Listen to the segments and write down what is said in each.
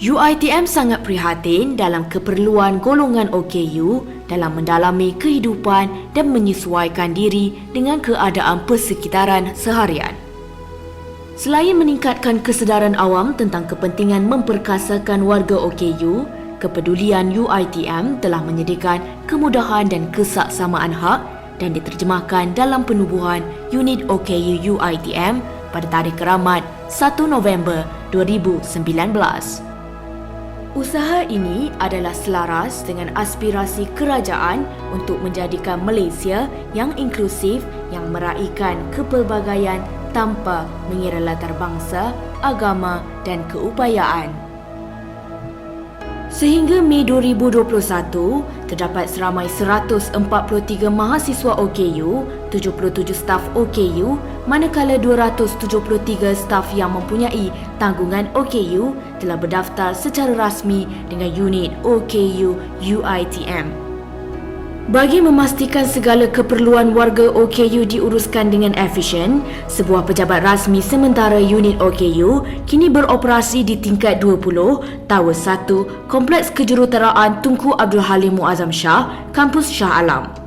UITM sangat prihatin dalam keperluan golongan OKU dalam mendalami kehidupan dan menyesuaikan diri dengan keadaan persekitaran seharian. Selain meningkatkan kesedaran awam tentang kepentingan memperkasakan warga OKU, kepedulian UITM telah menyediakan kemudahan dan kesaksamaan hak dan diterjemahkan dalam penubuhan unit OKU UITM pada tarikh keramat 1 November 2019. Usaha ini adalah selaras dengan aspirasi kerajaan untuk menjadikan Malaysia yang inklusif yang meraihkan kepelbagaian tanpa mengira latar bangsa, agama dan keupayaan. Sehingga Mei 2021, terdapat seramai 143 mahasiswa OKU, 77 staf OKU, manakala 273 staf yang mempunyai tanggungan OKU telah berdaftar secara rasmi dengan unit OKU UITM. Bagi memastikan segala keperluan warga OKU diuruskan dengan efisien, sebuah pejabat rasmi sementara unit OKU kini beroperasi di tingkat 20, Tower 1, Kompleks Kejuruteraan Tunku Abdul Halim Muazzam Shah, Kampus Shah Alam.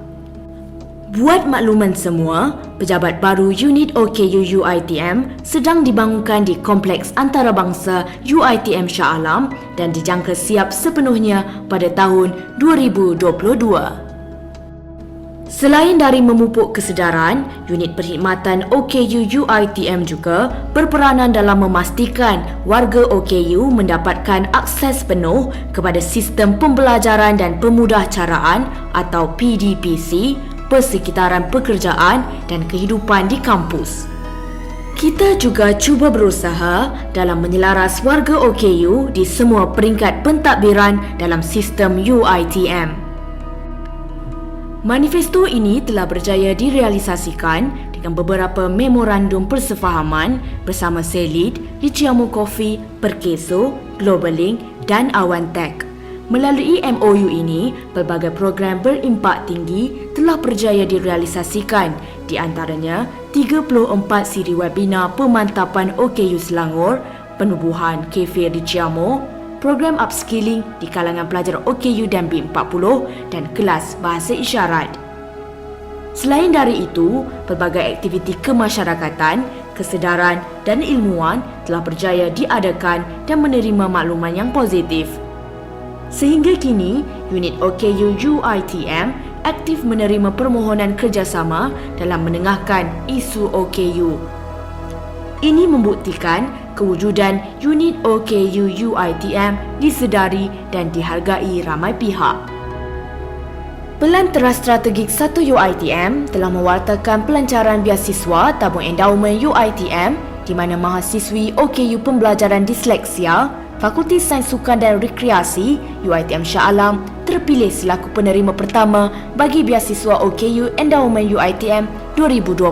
Buat makluman semua, pejabat baru unit OKU UITM sedang dibangunkan di Kompleks Antarabangsa UITM Shah Alam dan dijangka siap sepenuhnya pada tahun 2022. Selain dari memupuk kesedaran, unit perkhidmatan OKU UITM juga berperanan dalam memastikan warga OKU mendapatkan akses penuh kepada sistem pembelajaran dan pemudahcaraan atau PDPC, persekitaran pekerjaan dan kehidupan di kampus. Kita juga cuba berusaha dalam menyelaras warga OKU di semua peringkat pentadbiran dalam sistem UITM. Manifesto ini telah berjaya direalisasikan dengan beberapa memorandum persefahaman bersama Selid, Liciamo Coffee, Perkeso, Globalink dan Awan Tech. Melalui MOU ini, pelbagai program berimpak tinggi telah berjaya direalisasikan di antaranya 34 siri webinar pemantapan OKU Selangor, penubuhan kafe Liciamo, program upskilling di kalangan pelajar OKU dan B40 dan kelas bahasa isyarat. Selain dari itu, pelbagai aktiviti kemasyarakatan, kesedaran dan ilmuwan telah berjaya diadakan dan menerima makluman yang positif. Sehingga kini, unit OKU UITM aktif menerima permohonan kerjasama dalam menengahkan isu OKU. Ini membuktikan kewujudan unit OKU UITM disedari dan dihargai ramai pihak. Pelan Teras Strategik 1 UITM telah mewartakan pelancaran biasiswa tabung endowment UITM di mana mahasiswi OKU Pembelajaran Disleksia, Fakulti Sains Sukan dan Rekreasi UITM Shah Alam terpilih selaku penerima pertama bagi biasiswa OKU Endowment UITM 2020.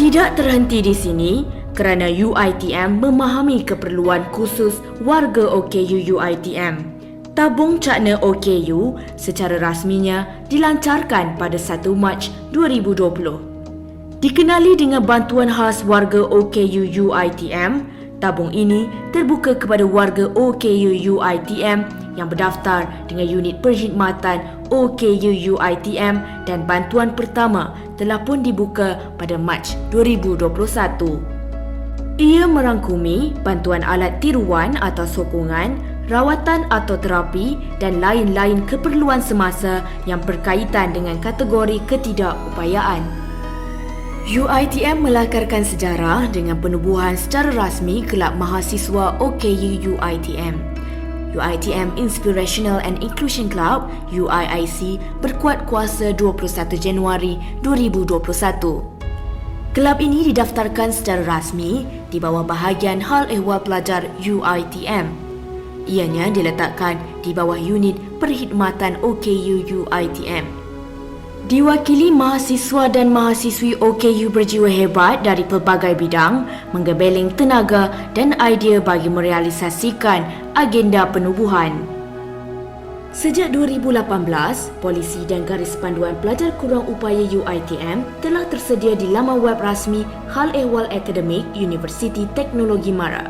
Tidak terhenti di sini, kerana UITM memahami keperluan khusus warga OKU UITM. Tabung Cakna OKU secara rasminya dilancarkan pada 1 Mac 2020. Dikenali dengan bantuan khas warga OKU UITM, tabung ini terbuka kepada warga OKU UITM yang berdaftar dengan unit perkhidmatan OKU UITM dan bantuan pertama telah pun dibuka pada Mac 2021. Ia merangkumi bantuan alat tiruan atau sokongan, rawatan atau terapi dan lain-lain keperluan semasa yang berkaitan dengan kategori ketidakupayaan. UITM melakarkan sejarah dengan penubuhan secara rasmi Kelab Mahasiswa OKU UITM. UITM Inspirational and Inclusion Club UIIC berkuat kuasa 21 Januari 2021. Kelab ini didaftarkan secara rasmi di bawah bahagian Hal Ehwal Pelajar UITM. Ianya diletakkan di bawah unit perkhidmatan OKU UITM. Diwakili mahasiswa dan mahasiswi OKU berjiwa hebat dari pelbagai bidang, menggebeling tenaga dan idea bagi merealisasikan agenda penubuhan. Sejak 2018, polisi dan garis panduan pelajar kurang upaya UITM telah tersedia di laman web rasmi Hal Ehwal Akademik Universiti Teknologi Mara.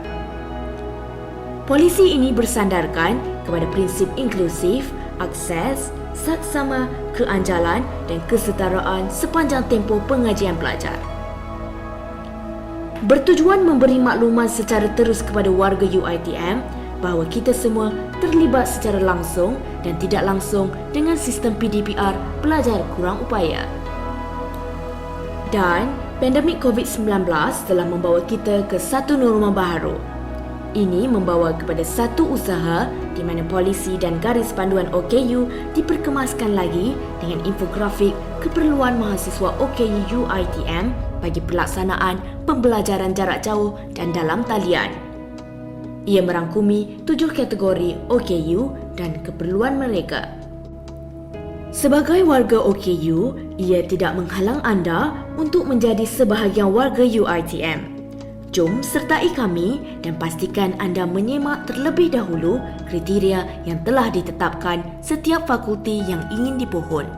Polisi ini bersandarkan kepada prinsip inklusif, akses, saksama, keanjalan dan kesetaraan sepanjang tempoh pengajian pelajar. Bertujuan memberi maklumat secara terus kepada warga UiTM bahawa kita semua terlibat secara langsung dan tidak langsung dengan sistem PDPR pelajar kurang upaya. Dan pandemik COVID-19 telah membawa kita ke satu norma baharu. Ini membawa kepada satu usaha di mana polisi dan garis panduan OKU diperkemaskan lagi dengan infografik keperluan mahasiswa OKU UiTM bagi pelaksanaan pembelajaran jarak jauh dan dalam talian. Ia merangkumi tujuh kategori OKU dan keperluan mereka. Sebagai warga OKU, ia tidak menghalang anda untuk menjadi sebahagian warga UiTM. Jom sertai kami dan pastikan anda menyemak terlebih dahulu kriteria yang telah ditetapkan setiap fakulti yang ingin dipohon.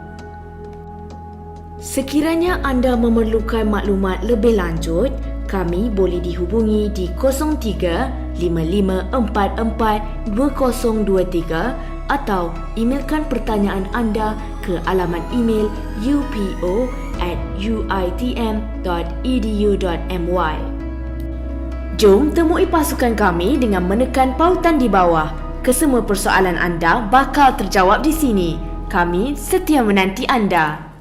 Sekiranya anda memerlukan maklumat lebih lanjut, kami boleh dihubungi di 03 5544 2023 atau emailkan pertanyaan anda ke alamat email upo at uitm.edu.my. Jom temui pasukan kami dengan menekan pautan di bawah. Kesemua persoalan anda bakal terjawab di sini. Kami setia menanti anda.